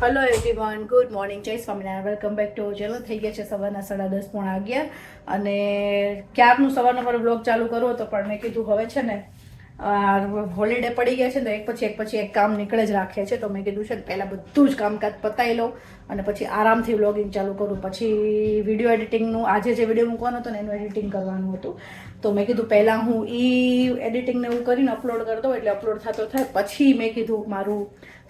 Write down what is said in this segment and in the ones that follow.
Hello everyone good morning Jai Swaminarayan. Welcome back to channel થઈ ગયા છે સવારના સાડા દસ પોણા અગિયાર. અને ક્યારનું સવારનો મારો બ્લોગ ચાલુ કરવો હતો પણ મેં કીધું હવે છે ને હોલિડે પડી ગયા છે ને એક પછી એક પછી એક કામ નીકળે જ રાખે છે. તો મેં કીધું છે ને, પહેલાં બધું જ કામકાજ પતાવી લઉં. અને પછી આરામથી વ્લોગિંગ ચાલુ કરું. પછી વીડિયો એડિટિંગનું આજે જે વીડિયો મૂકવાનો હતો ને, એનું એડિટિંગ કરવાનું હતું. તો મેં કીધું પહેલાં હું એ એડિટિંગને એવું કરીને અપલોડ કરી દઉં એટલે અપલોડ થતો થાય. પછી મેં કીધું મારું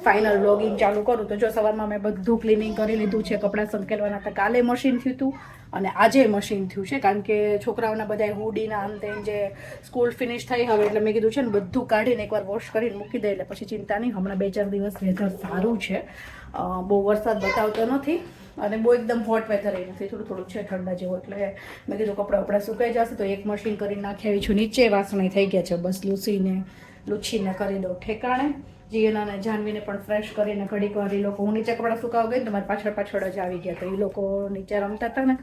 ફાઇનલ વ્લોગિંગ ચાલુ કરું. તો જો સવારમાં મેં બધું ક્લિનિંગ કરી લીધું છે, કપડાં સંકેલવાના હતા. કાલે મશીન થયું હતું અને આજે મશીન થયું છે. કારણ કે છોકરાઓના બધા હુડીના આમ તેમ જે સ્કૂલ ફિનિશ થઈ હવે એટલે મેં કીધું છે ને, બધું કાઢીને એકવાર વોશ કરીને મૂકી દે એટલે પછી ચિંતા નહીં. હમણાં બે ચાર દિવસ વેધર સારું છે. બહુ વરસાદ બતાવતો નથી અને બહુ એકદમ હોટ વેધર એ નથી. થોડું થોડું છે ઠંડા જેવું, એટલે મેં કીધું કપડાં વપડા સુકાઈ જશે તો એક મશીન કરી નાખી આવી છું. નીચે વાસણ થઈ ગયા છે બસ, લૂસીને, લૂછીને કરી દઉં ઠેકાણે. જીયના અને જાનવીને પણ ફ્રેશ કરીને ઘડીક વાર એ લોકો, હું નીચે કપડાં સુકાવ ગઈ ને તો મારી પાછળ પાછળ જ આવી ગયા તો એ લોકો નીચે રમતા હતા ને,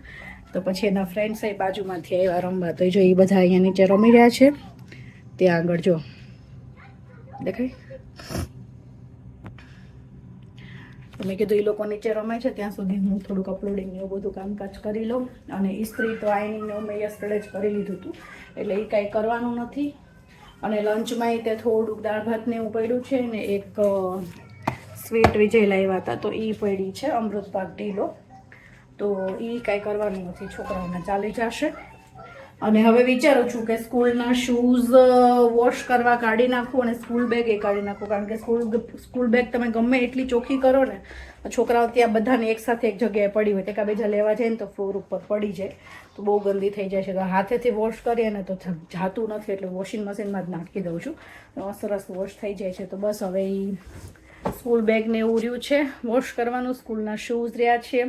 તો પછી એના ફ્રેન્ડ્સ એ બાજુમાંથી આવ્યા રમવા. તો જો એ બધા અહીંયા નીચે રમી રહ્યા છે. ત્યાં આગળ જો, દેખાય? તો મેં કીધું, એ લોકો નીચે રમે છે, ત્યાં સુધી હું થોડુંક અપલોડિંગ એવું બધું કામકાજ કરી લઉં. અને ઇસ્ત્રી તો આઈનિંગ ને મેં યસ્ટરડે જ કરી લીધું હતું એટલે એ કાંઈ કરવાનું નથી. અને લંચમાં એ તે થોડુંક દાળ ભાત ને એવું પડ્યું છે ને એક સ્વીટ વિજય લાવ્યા હતા, તો એ પડી છે અમૃત પાક ઢીલો. તો એ કાંઈ કરવાનું નથી, છોકરાઓને ચાલી જશે. અને હવે વિચારું છું કે સ્કૂલના શૂઝ વોશ કરવા કાઢી નાખું અને સ્કૂલ બેગ એ કાઢી નાખું. કારણ કે સ્કૂલ સ્કૂલ બેગ તમે ગમે એટલી ચોખ્ખી કરો ને છોકરાઓ ત્યાં બધાને એકસાથે એક જગ્યાએ પડી હોય. તે બીજા લેવા જાય ને તો ફ્લોર ઉપર પડી જાય. તો બહુ ગંદી થઈ જાય છે. તો હાથેથી વોશ કરીએ ને તો જાતું નથી. એટલે વોશિંગ મશીનમાં જ નાખી દઉં છું. સરસ વોશ થઈ જાય છે. તો બસ હવે સ્કૂલ બેગને એવું રહ્યું છે. વોશ કરવાનું. સ્કૂલના શૂઝ રહ્યા છે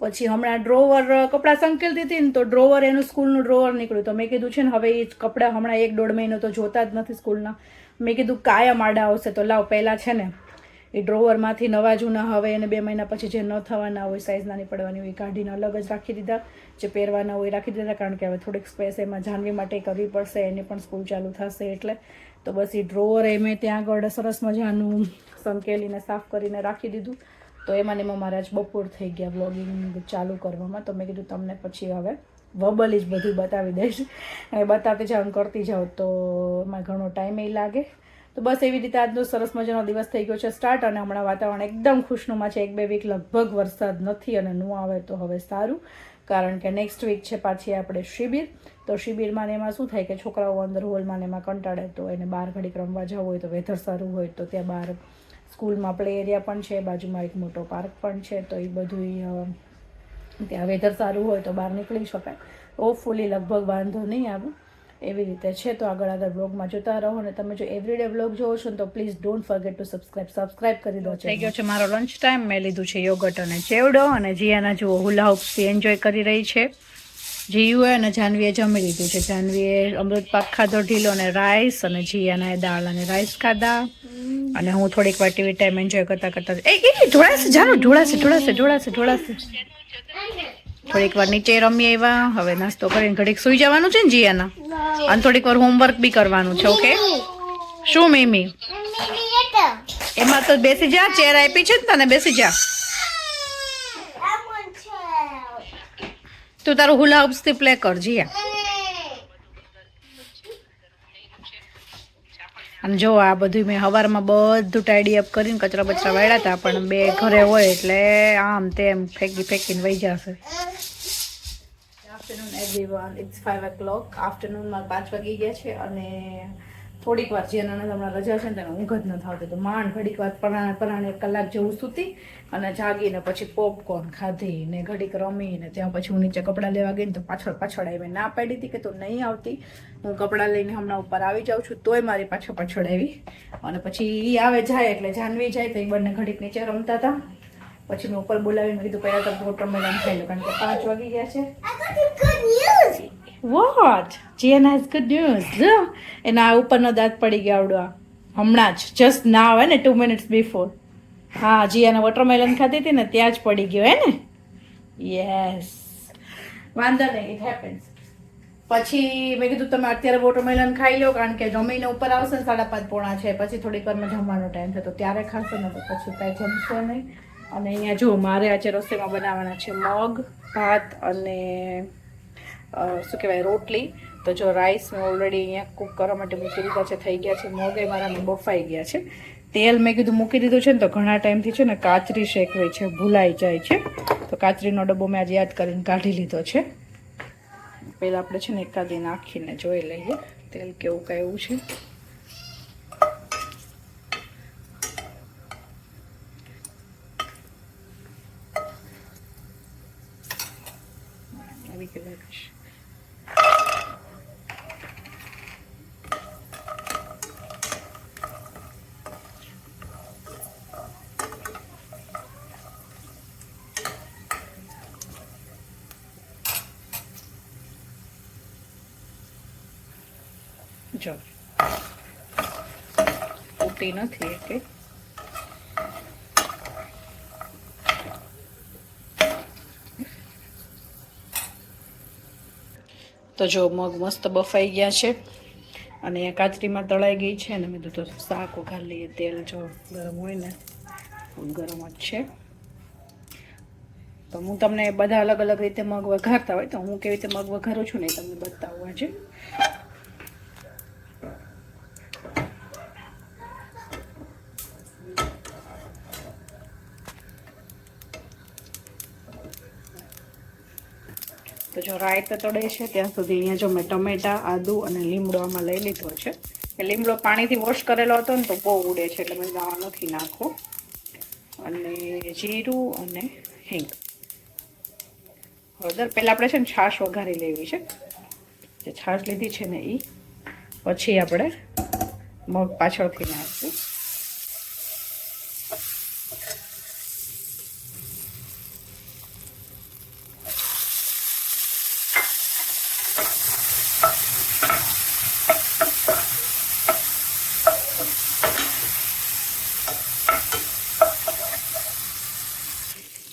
પછી હમણાં ડ્રોવર કપડાં સંકેલતી હતી ને તો ડ્રોવર એનું સ્કૂલનું ડ્રોવર નીકળ્યું. તો મેં કીધું છે ને, હવે એ કપડાં હમણાં એક દોઢ મહિનો તો જોતા જ નથી સ્કૂલના મેં કીધું, કાયમ આડા આવશે. તો લાવ, પહેલાં છે ને, એ ડ્રોવરમાંથી નવા જૂના હવે અને બે મહિના પછી જે ન થવાના હોય સાઇઝ નાની પડવાની હોય, એ કાઢીને અલગ જ રાખી દીધા. જે પહેરવાના હોય રાખી દીધા, કારણ કે હવે થોડીક સ્પેસ એમાં જાનવી માટે કરવી પડશે, એની પણ સ્કૂલ ચાલુ થશે એટલે. તો બસ એ ડ્રોવર એ મેં ત્યાં આગળ સરસ મજાનું સંકેલીને, સાફ કરીને રાખી દીધું. તો એમાં એમાં મારા જ બપોર થઈ ગયા વ્લોગિંગ ચાલુ કરવામાં. તો મેં કીધું તમને પછી હવે વબલી જ બધું બતાવી દઈશ. અને બતાવતી જાઉં કરતી જાઉં તો એમાં ઘણો ટાઈમ એ લાગે. તો બસ એવી રીતે આજનો સરસ મજાનો દિવસ થઈ ગયો છે સ્ટાર્ટ અને હમણાં વાતાવરણ એકદમ ખુશનુમાં છે. એક બે વીક લગભગ વરસાદ નથી અને ન આવે તો હવે સારું. કારણ કે નેક્સ્ટ વીક છે પાછી આપણે શિબિર. તો શિબિરમાં એમાં શું થાય કે છોકરાઓ અંદર હોલમાં ને એમાં કંટાળે તો એને બહાર ઘડીક રમવા જવું હોય તો વેધર સારું હોય તો ત્યાં બહાર સ્કૂલમાં પ્લે એરિયા પણ છે બાજુમાં એક મોટો પાર્ક પણ છે તો એ બધું ત્યાં વેધર સારું હોય તો બહાર નીકળી શકાય. હોપફુલી લગભગ વાંધો નહીં આવે એવી રીતે છે તો આગળ આગળ બ્લોગમાં જોતા રહો અને તમે જો એવરીડે બ્લોગ જોવો છો ને તો please don't forget to subscribe subscribe કરી દો થઈ ગયો છે મારો લંચ ટાઈમ મેં લીધું છે યોગટ અને ચેવડો અને જીયાના જુઓ હુલા એન્જોય કરી રહી છે. જીયુએ અને જાનવીએ જમી લીધું છે. જાનવીએ અમૃત પાક ખાધો ઢીલો અને રાઈસ અને જીયાના દાળ અને રાઈસ ખાધા. અને હું થોડીક વાર ટીવી ટાઈમ એન્જોય કરતા કરતા એ એ ઢોળાશે જાનો ઢોળાશે ઢોળાશે ઢોળાશે ઢોળાશે થોડીક વાર નીચે રમી આવ્યા, હવે નાસ્તો કરીને ઘડીક સુઈ જવાનું છે ને જીયાના. અને થોડીક વાર હોમવર્ક બી કરવાનું છે ઓકે શું મીમી એમાં તો બેસી જા ચેર આપી છે તને, બેસી જા. તું તારું હુલા હુપ્સ પ્લે કર, જીયા. અને જો આ બધું મેં સવારમાં બધું ટાઈડી અપ કરીને કચરા બચરા વાળ્યા હતા પણ બે ઘરે હોય એટલે આમ તેમ ફેંકી ફેંકીને વહી જશે. Afternoon everyone it's five o'clock આફ્ટરનૂનમાં પાંચ વાગી ગયા છે અને થોડીક વાર જેના હમણાં રજા છે ને તેને ઊંઘ જ ન થતી તો માંડ ઘડીક વાર પરાણે પરાણે એક કલાક જેવું સૂતી અને જાગીને પછી પોપકોર્ન ખાધી ને ઘડીક રમીને ત્યાં પછી હું નીચે કપડાં લેવા ગઈ ને તો પાછળ પાછળ આવી ના પાડી હતી કે તું નહીં આવતી. હું કપડાં લઈને હમણાં ઉપર આવી જાઉં છું, તોય મારી પાછળ પાછળ આવી. અને પછી એ આવે જાય એટલે જાનવી જાય તો એ બંને ઘડીક નીચે રમતા હતા પછી મેં ઉપર બોલાવીને કીધું પહેલાં તો વોટરમેલન ખાઈ લો, કારણ કે પાંચ વાગી ગયા છે. What GN has good news જો એના ઉપરનો દાંત પડી ગયો આવડો હમણાં જ જસ્ટ ના આવે ને ટુ મિનિટ્સ બિફોર હા જીયાને વોટરમેલન ખાધી હતી ને ત્યાં જ પડી ગયો હે ને યસ વાંધો નહીં ઇટ હેપન્સ પછી મેં કીધું તમે અત્યારે વોટરમેલન ખાઈ લો કારણ કે જમીને ઉપર આવશે ને સાડા પાંચ પોણા છે. પછી થોડીક વારમાં જમવાનો ટાઈમ થતો. ત્યારે ખાશે ને તો પછી કાંઈ જમશો નહીં. અને અહીંયા જો, મારે આજે રસોઈમાં બનાવવાના છે મગ, ભાત અને શું કહેવાય, રોટલી. તો જો રાઈસ મેં ઓલરેડી અહીંયા કૂક કરવા માટે મૂકી દીધા છે, થઈ ગયા છે મોગે મારા બફાઈ ગયા છે. તેલ મેં કીધું મૂકી દીધું છે ને, તો ઘણા ટાઈમથી છે ને કાચરી શેકવી છે, ભૂલાઈ જાય છે. તો કાચરીનો ડબ્બો મેં આજે યાદ કરીને કાઢી લીધો છે. પહેલાં આપણે છે ને એકાદી નાખીને જોઈ લઈએ, તેલ કેવું કાંઈ એવું છે આવી ગયું લાગે છે જો. નથી તો જો મગ મસ્ત બફાઈ ગયા છે અને કાચરીમાં તળાઈ ગઈ છે અને મેં તો શાક ઉઘાડી લઈએ, તેલ જો ગરમ હોય ને ગરમ જ છે. તો હું તમને બધા અલગ અલગ રીતે મગ વઘારતા હોય તો હું કેવી રીતે મગ વઘારું છું ને તમને બતાવું આજે. તો જો રાઈત તળે છે, ત્યાં સુધી અહીંયા જો મેં ટમેટા, આદુ અને લીમડો આમાં લઈ લીધો છે. એ લીમડો પાણીથી વોશ કરેલો હતો ને તો બહુ ઉડે છે, એટલે મેં દાણા નથી નાખો. અને જીરું અને હિંગ. હળદર પહેલાં આપણે છે ને છાશ વઘારી લેવી છે. જે છાશ લીધી છે ને એ પછી આપણે મગ પાછળથી નાખીશું.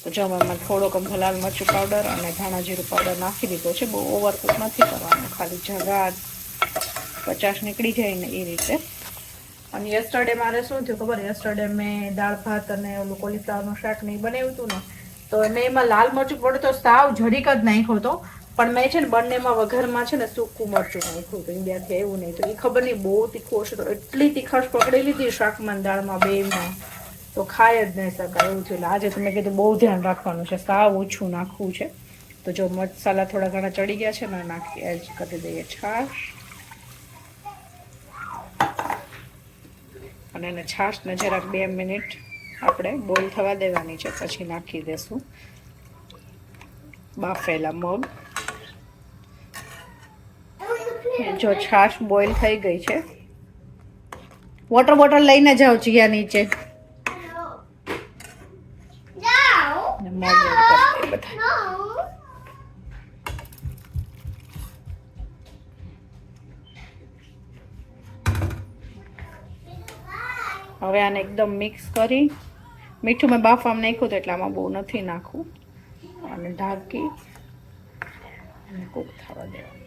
તો જો અમે થોડોક અમથો લાલ મરચું પાવડર અને ધાણા જીરું પાવડર નાખી દીધો છે. બહુ ઓવરકુક નથી કરવાનું. ખાલી જગા પચાસ નીકળી જાય ને એ રીતે. અને યસ્ટરડે મારે શું થયું ખબર? યસ્ટરડે મેં દાળ, ભાત અને ઓલું કોલીફ્લાવરનું શાક નહીં બનાવ્યું હતું ને, તો મેં એમાં લાલ મરચું પડે તો સાવ જરીક જ નાખ્યો હતો, પણ મેં છે ને બંનેમાં વઘારમાં છે ને સૂકું મરચું નાખ્યું હતું. ઇન્ડિયાથી એવું નહીં. તો એ ખબર નહીં બહુ તીખું હશે તો એટલી તીખાશ પકડી લીધી શાકમાં દાળમાં બેમાં તો ખાઈ જ નહીં શકાય એવું થયું. આજે તમે કીધું બહુ ધ્યાન રાખવાનું છે. સાવ ઓછું નાખવું છે. તો જો મસાલા થોડા ઘણા ચડી ગયા છે ને, નાખી એડ કરી દઈએ છાશ. અને એને છાશને જરાક બે મિનિટ આપણે બોઇલ થવા દેવાની છે. પછી નાખી દેશું. બાફેલા મગ. જો છાશ બોઇલ થઈ ગઈ છે. વોટર બોટલ લઈને જાઓ જીયા નીચે અને મગ એડ કરી દઈએ બધા હવે આને એકદમ મિક્સ કરી. મીઠું મેં બાફામાં નાખ્યું તો એટલે આમાં બહુ નથી નાખવું. અને ઢાંકી અને કૂક થવા દેવાનું.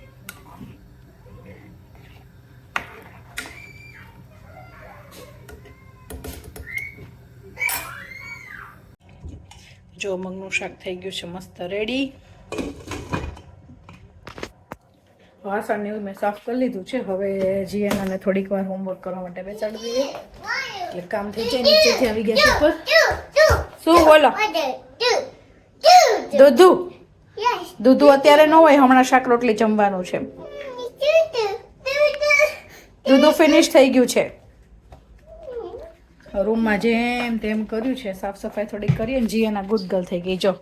જો મગનું શાક થઈ ગયું છે મસ્ત રેડી વાસણને એવું મેં સાફ કરી લીધું છે. હવે જીએનાને થોડીક વાર હોમવર્ક કરવા માટે બેસાડી દઈએ. એટલે કામ થઈ જાય નીચેથી આવી ગયા છે ઉપર. શું બોલો? દૂધુ? દૂધુ અત્યારે ન હોય હમણાં શાક રોટલી જમવાનું છે. દૂધુ ફિનિશ થઈ ગયું છે. રૂમમાં જેમ તેમ કર્યું છે સાફ સફાઈ થોડી કરીએ ને જીયાના ગુદગલ થઈ ગઈ. જો.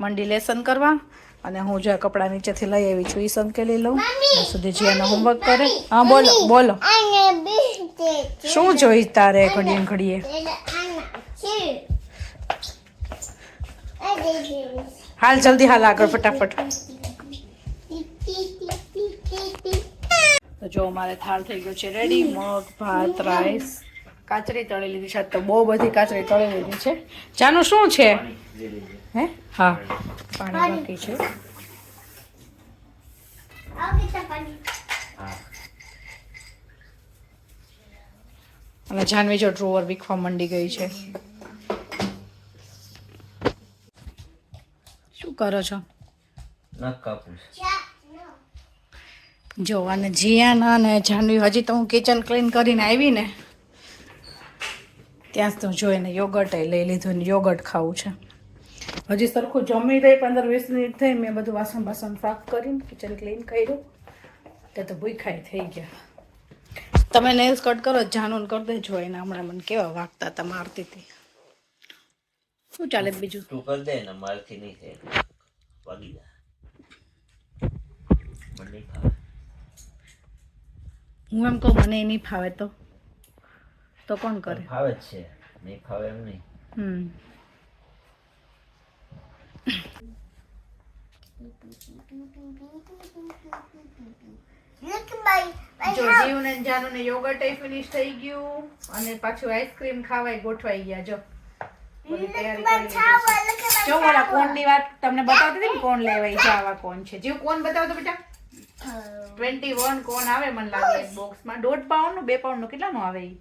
મંડી લેસન કરવા અને હું જો કપડાં નીચેથી લઈ આવી છું એ સંકેલી લઉં. ત્યાં સુધી જીયાનો હોમવર્ક કરે. હા બોલો બોલો. શું જોઈ તારે ઘડીએ ઘડીએ? હાલ જલ્દી હાલ આગળ ફટાફટ. તો જો મારે થાળ થઈ ગયો છે રેડી મગ ભાત રાઈસ કાચરી તળી લીધી છે. તો બહુ બધી કાચરી તળી લીધી છે. ચાનું શું છે? હે? હા. પાણી બાકી છે. અને જાનવી જો ડ્રોવર વીખવા મંડી ગઈ છે. શું કરો છો? જો અને જીયાના અને જાનવી હજી તો હું કિચન ક્લીન કરીને આવી ને ત્યાં તો જોઈને યોગર્ટ લઈ લીધું ને યોગર્ટ ખાવું છે. હજી સરખું જમી રહી પંદર વીસ મિનિટ થઈ મેં બધું વાસણ બાસણ સાફ કરીને કિચન ક્લીન કર્યું. તે તો ભૂખાઈ થઈ ગયા. તમે નેલ્સ કટ કરો જાણું કરી દેજો એને હમણાં મને કેવા વાગતા હતા મારતી હતી શું ચાલે બીજું? તું કરી દે ને મારથી નહીં થાય. વાગી જા હું એમ કહું મને નહીં ફાવે તો. તો કોણ કરે? ફાવે જ છે. નહીં ફાવે એમ નહીં. હમ. જો. જીવને જાનુને યોગર્ટ ફિનિશ થઈ ગયું અને પાછું આઈસ્ક્રીમ ખાવાય ગોઠવાઈ ગયા જો. જો ઓલા. કોનની વાત તમને બતાવતી હતી ને કોણ લેવાય છે આવા કોણ છે? જીવ કોણ બતાવતો બેટા. ટ્વેન્ટી વન કોણ આવે મને લાગે બોક્સમાં દોઢ પાઉન્ડનું બે પાઉન્ડનું કેટલાનું આવે ઈ?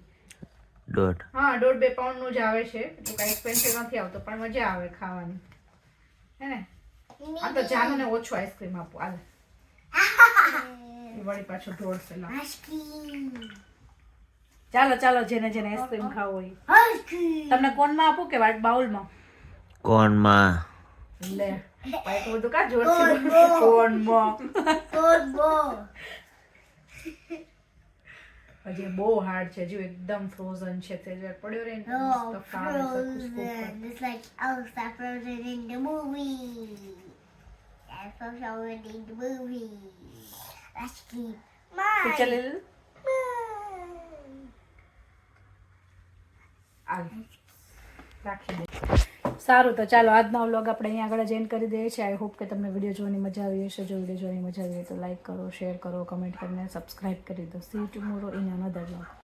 દોઢ. હા દોઢ બે પાઉન્ડનું જ આવે છે. એટલે કાંઈ એક્સપેન્સિવ નથી આવતો પણ મજા આવે ખાવાની. હે ને આ તો જાનુને ઓછું આઈસ્ક્રીમ આપું હાલ. વળી પાછો ઢોળશે લા. ચાલો ચાલો જેને જેને આઈસ્ક્રીમ ખાવું હોય. તમને કોનમાં આપું કે વાટ બાઉલમાં? કોનમાં? લે ભાઈ બધું કા જોર કોનમાં? boy. હજી બહુ હાર્ડ છે જો એકદમ ફ્રોઝન છે તે જ્યારે પડ્યો રહે ને Oh, મસ્ત ફાવે સરખું scoop કરે. frozen. It's like Elsa frozen in the movie. Elsa frozen in the movie. Ice cream. Picture લઈ Mine. લીધું? Mine. હાલ. રાખી દે સારું, તો ચાલો આજનો વ્લોગ આપણે અહીંયા આગળ જ કરી દઈએ છીએ. આઈ હોપ કે તમને વીડિયો જોવાની મજા આવી હશે. જો વીડિયો જોવાની મજા આવી તો લાઈક કરો શેર કરો કમેન્ટ કરીને સબસ્ક્રાઈબ કરી દો. See tomorrow in another vlog